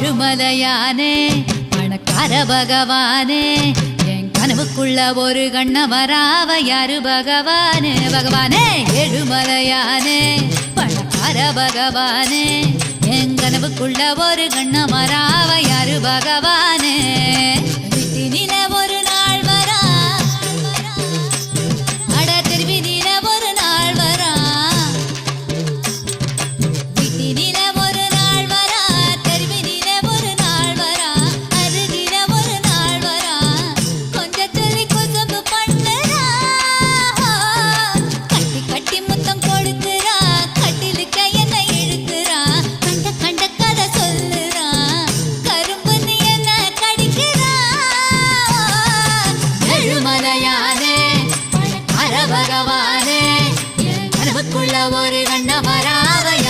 திருமலையானே பணக்கார பகவானே என் கனவுக்குள்ள ஒரு கண்ணவராவ யாரு பகவானே? பகவானே எழுமலையானே பணக்கார பகவானே என் கனவுக்குள்ள ஒரு கண்ணமராவ யாரு பகவானே? பகவானே என் கனவுக்குள்ள ஒரு கண்ண பராவைய